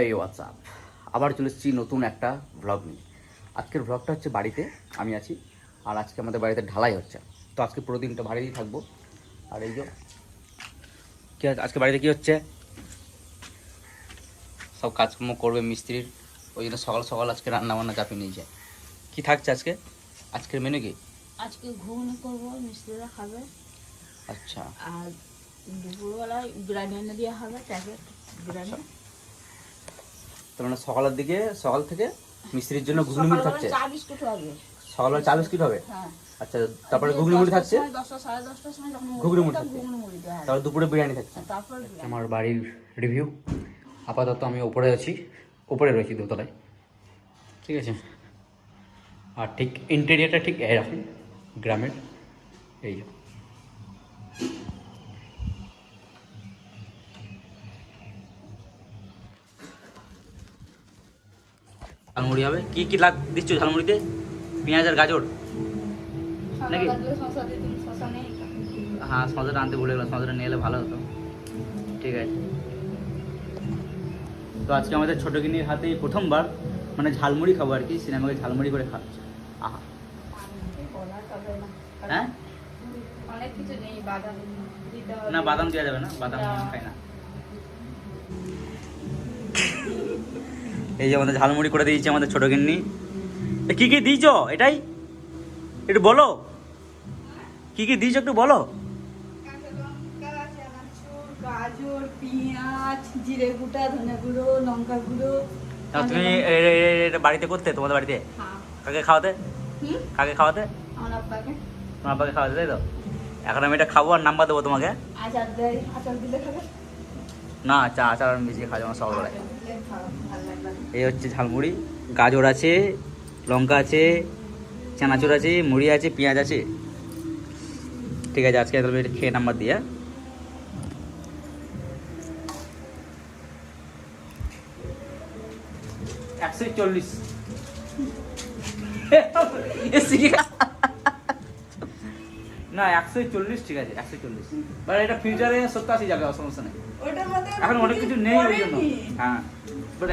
এই হোয়াটসঅ্যাপ আবার চলে এসেছি নতুন একটা ভ্লগ নিয়ে। আজকের ভ্লগটা হচ্ছে বাড়িতে আমি আছি। আর আজকে আমাদের বাড়িতে ঢালাই হচ্ছে। তো আজকে পুরো দিনটা বাড়িতেই থাকব। আর এই যে কি আজকে বাড়িতে কি হচ্ছে? সব কাজকর্ম করবে মিস্ত্রির। ওই জন্য সকাল সকাল আজকে রান্না বান্না চাপিয়ে নিয়ে যায়। কী থাকছে আজকে? আজকের মেনু কি? আজকে ঘুগনি করব মিস্ত্রিরা খাবে। আচ্ছা। আর দুপুরবেলায় বিরিয়ানি এনে দেওয়া হবে প্যাকেট বিরিয়ানি। তার মানে সকালের দিকে সকাল থেকে মিস্ত্রির জন্য ঘুগনি মুড়ি থাকছে। সকালবেলা চা বিস্কুট হবে? হ্যাঁ। আচ্ছা তারপরে ঘুগনি মুড়ি থাকছে? ঘুগনি মুড়ি থাকছে। তারপর দুপুরে বিরিয়ানি থাকছে। আমার বাড়ির রিভিউ আপাতত আমি ওপরে আছি ওপরে রয়েছি দোতলায়। ঠিক আছে? আর ঠিক ইন্টেরিয়ারটা ঠিক এরকম গ্রামের এই ঝালমুড়ি হবে। কি কি লাগ দিচ্ছ ঝালমুড়িতে? পেঁয়াজ আর গাজর নাকি? হ্যাঁ সঁজাটা আনতে বলে গেলাম সঁজাটা নিয়ে এলে ভালো হতো। ঠিক আছে। তো আজকে আমাদের ছোটো কিনির হাতে প্রথমবার মানে ঝালমুড়ি খাব আর কি। সিনেমাকে ঝালমুড়ি করে খাচ্ছে। আহা। না। হ্যাঁ? না বাদাম দেওয়া যাবে না। বাদাম খাই না। এই যে আমাদের ঝালমুড়ি করে দিয়েছে আমাদের ছোটো কিন্নি এ, কি কি দিয়েছ? এটাই? একটু বলো। কি কি দিয়েছ একটু বলো। কাঁচা লঙ্কা, চানাচুর, গাজর পেঁয়াজ জিরে গুঁড়া ধনে গুঁড়ো লঙ্কা গুঁড়ো তা তুমি এ- এ- এ- এটা বাড়িতে করতে তোমাদের বাড়িতে? হ্যাঁ। কাকে খাওয়াতে? কাকে খাওয়াতে? আমার আব্বাকে। তোমার আব্বাকে খাওয়াতে তাই তো? এখন আমি এটা খাব আর নাম্বার দেবো তোমাকে। আচার দেয় আচার দিলে খাবে? না চা আচার আমি মিশিয়ে খাওয়া আমার সকালবেলায় এই হচ্ছে ঝালমুড়ি গাজর আছে লঙ্কা আছে চানাচুর আছে মুড়ি আছে পেঁয়াজ আছে ঠিক আছে আজকে তাহলে খেয়ে নাম্বার দিয়ে? একশো চল্লিশ না একশো চল্লিশ ঠিক আছে একশো চল্লিশ। বাট এটা ফিউচারে সত্তর আশি যাবে সমস্যা নেই। এখন অনেক কিছু নেই ওই জন্য। হ্যাঁ বাট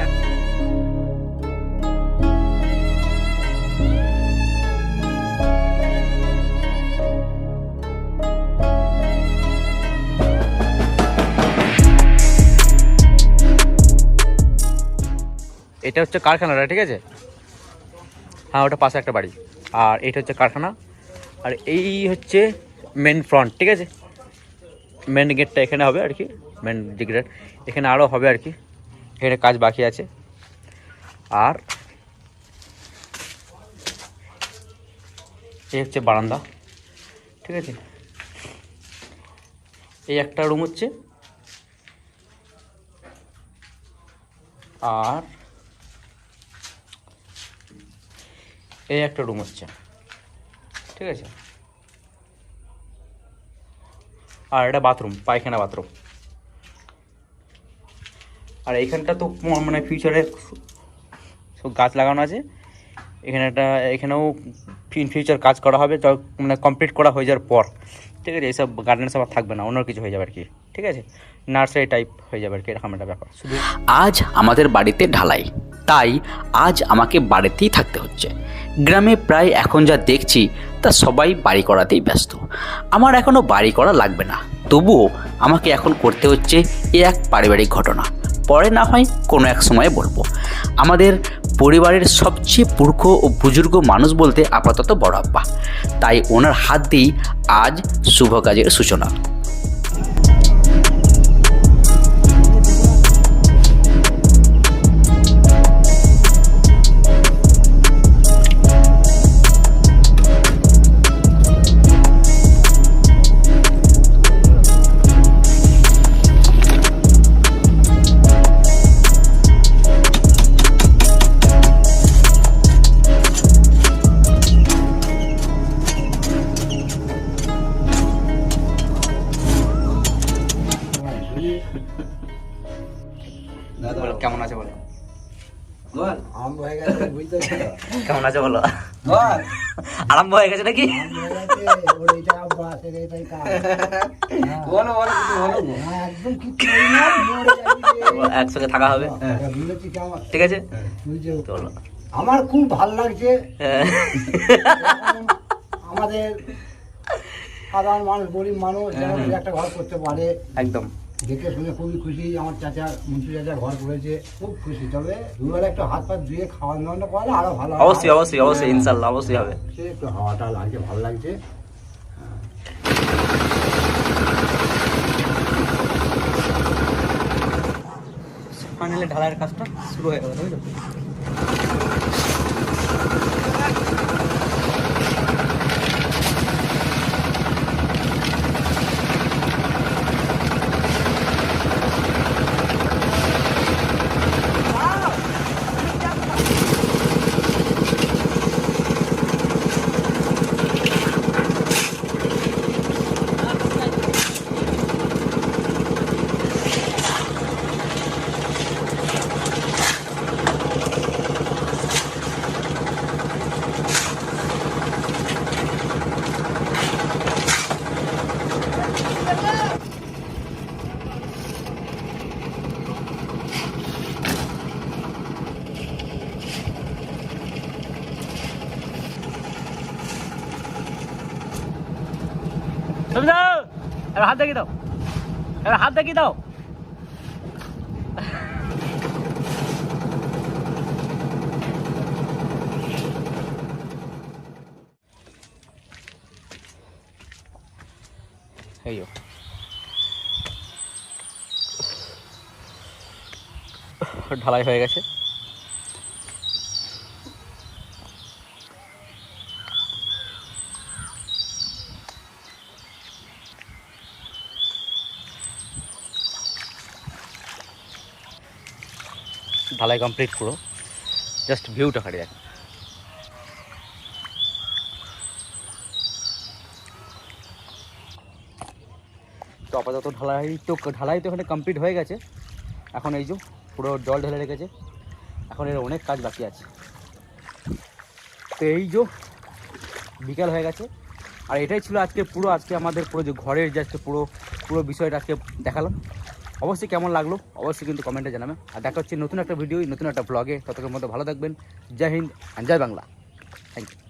এটা হচ্ছে কারখানাটা ঠিক আছে? হ্যাঁ ওটা পাশে একটা বাড়ি। আর এটা হচ্ছে কারখানা। আর এই হচ্ছে মেন ফ্রন্ট ঠিক আছে? মেন গেটটা এখানে হবে আর কি মেন গেট এখানে আরও হবে আর কি, এখানে কাজ বাকি আছে। আর এই হচ্ছে বারান্দা, ঠিক আছে? এই একটা রুম হচ্ছে। আর এই একটা রুম হচ্ছে। ঠিক আছে? আর এটা বাথরুম পায়খানা বাথরুম আর এইখানটা তো মানে ফিউচারে সব গাছ লাগানো আছে। এখানে একটা, এখানেও ইন ফিউচার কাজ করা হবে মানে কমপ্লিট করা হয়ে যাওয়ার পর। ঠিক আছে? এইসব গার্ডেন সব থাকবে না, অন্য কিছু হয়ে যাবে আর কি। ঠিক আছে? নার্সারি টাইপ হয়ে যাবে আর কি, এরকম একটা ব্যাপার। শুধু আজ আমাদের বাড়িতে ঢালাই। তাই আজ আমাকে বাড়িতেই থাকতে হচ্ছে। গ্রামে প্রায় এখন যা দেখছি, তা সবাই বাড়ি করাতেই ব্যস্ত। আমার এখনও বাড়ি করা লাগবে না। তবুও আমাকে এখন করতে হচ্ছে এ এক পারিবারিক ঘটনা। পরে না হয় কোনো এক সময়ে বলব। আমাদের পরিবারের সবচেয়ে পুরখ ও বুজুর্গ মানুষ বলতে আপাতত বড় আব্বা। তাই ওনার হাত দিয়েই আজ শুভ কাজের সূচনা। বলো, কেমন আছে বলো। আম হয়ে গেছে বুঝতে পারছ? কেমন আছে বলো। আরম্ভ হয়ে গেছে নাকি? বলো বলো বলো। যাবি রে। একসঙ্গে থাকা হবে। আমার- ঠিক আছে? আমার খুব ভালো লাগছে। হ্যাঁ। আমাদের সাধারণ মানুষ গরিব মানুষ একটা ঘর করতে পারে। একদম। দেখে শুনে খুবই খুশি। আমার চাচা মন্ত্রী চাচা ঘর করেছে খুব খুশি। তবে দুবেলা একটু হাত পা ধুয়ে খাওয়া দাওয়াটা করলে আরও ভালো অবশ্যই অবশ্যই অবশ্যই ইনশাল্লাহ অবশ্যই হবে। সে একটু হাওয়াটা লাগছে ভালো লাগছে। ফাইনালি ঢালাইয়ের কাজটা শুরু হয়ে গেল বুঝলো তুমি দাও এবার হাত দেখিয়ে দাও। এবার হাত দেখিয়ে দাও। এই। ঢালাই হয়ে গেছে। ঢালাই কমপ্লিট পুরো জাস্ট ভিউটা খালি দেখ। তো আপাতত ঢালাই তো ঢালাই তো এখানে কমপ্লিট হয়ে গেছে। এখন এই যে পুরো জল ঢেলে রেখেছে। এখন এর অনেক কাজ বাকি আছে। তো এই যে বিকাল হয়ে গেছে। আর এটাই ছিল আজকে পুরো, আজকে আমাদের পুরো যে ঘরের যে পুরো পুরো বিষয়টা আজকে দেখালাম। অবশ্যই কেমন লাগল অবশ্যই কিন্তু কমেন্টে জানাবেন। আর দেখা হচ্ছে নতুন একটা ভিডিও নতুন একটা ব্লগে ততক্ষণ মধ্যে ভালো থাকবেন। জয় হিন্দ জয় বাংলা। Thank you